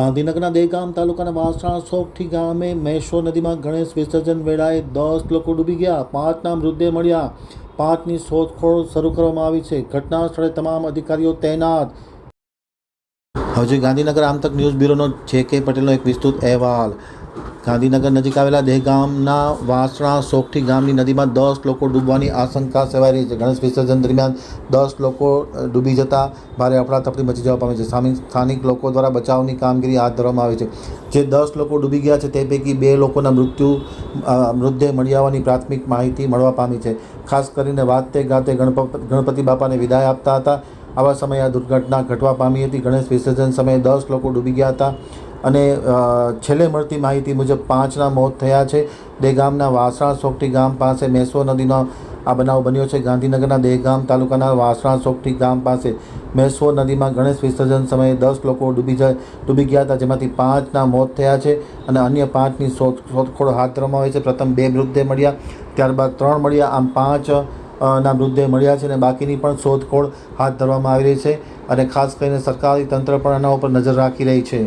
ગાંધીનગરના દેગામ તાલુકાના વાસણા સોગઠી ગામે મહેશ્વર નદીમાં ગણેશ વિસર્જન વેળાએ દસ લોકો ડૂબી ગયા. પાંચના મૃતદેહ મળ્યા. પાંચની શોધખોળ શરૂ કરવામાં આવી છે. ઘટના સ્થળે તમામ અધિકારીઓ તૈનાત. હજી ગાંધીનગર આમતક ન્યૂઝ બ્યુરોનો જે કે પટેલનો એક વિસ્તૃત અહેવાલ. ગાંધીનગર નજીક આવેલા દહેગામના વાસણા સોખઠી ગામની નદીમાં દસ લોકો ડૂબવાની આશંકા સેવાઈ રહી છે. ગણેશ વિસર્જન દરમિયાન દસ લોકો ડૂબી જતા ભારે અફડાતફડી મચી જવા પામી છે. સ્થાનિક સ્થાનિક લોકો દ્વારા બચાવની કામગીરી હાથ ધરવામાં આવી છે. જે દસ લોકો ડૂબી ગયા છે તે પૈકી બે લોકોના મૃત્યુ મૃતદેહ મળી આવવાની પ્રાથમિક માહિતી મળવા પામી છે. ખાસ કરીને વાતે ગાતે ગણપ ગણપતિ બાપાને વિદાય આપતા હતા. આવા સમયે આ દુર્ઘટના ઘટવા પામી હતી. ગણેશ વિસર્જન સમયે દસ લોકો ડૂબી ગયા હતા. અને છેલ્લે મળતી માહિતી મુજબ પાંચના મોત થયા છે. દેગામના વાસણા સોગઠી ગામ પાસે મેસો નદીનો આ બનાવ બન્યો છે. ગાંધીનગરના દેગામ તાલુકાના વાસણા સોગઠી ગામ પાસે મેસો નદીમાં ગણેશ વિસર્જન સમયે દસ લોકો ડૂબી જાય, ડૂબી ગયા હતા, જેમાંથી પાંચના મોત થયા છે અને અન્ય પાંચની શોધ, શોધખોળ હાથ ધરવામાં આવી છે. પ્રથમ બે મૃતદેહ મળ્યા, ત્યારબાદ ત્રણ મળ્યા, આમ પાંચ ના મૃતદેહ મળ્યા છે અને બાકીની પણ શોધખોળ હાથ ધરવામાં આવી રહી છે અને ખાસ કરીને સરકારી તંત્ર પણ આના ઉપર નજર રાખી રહી છે.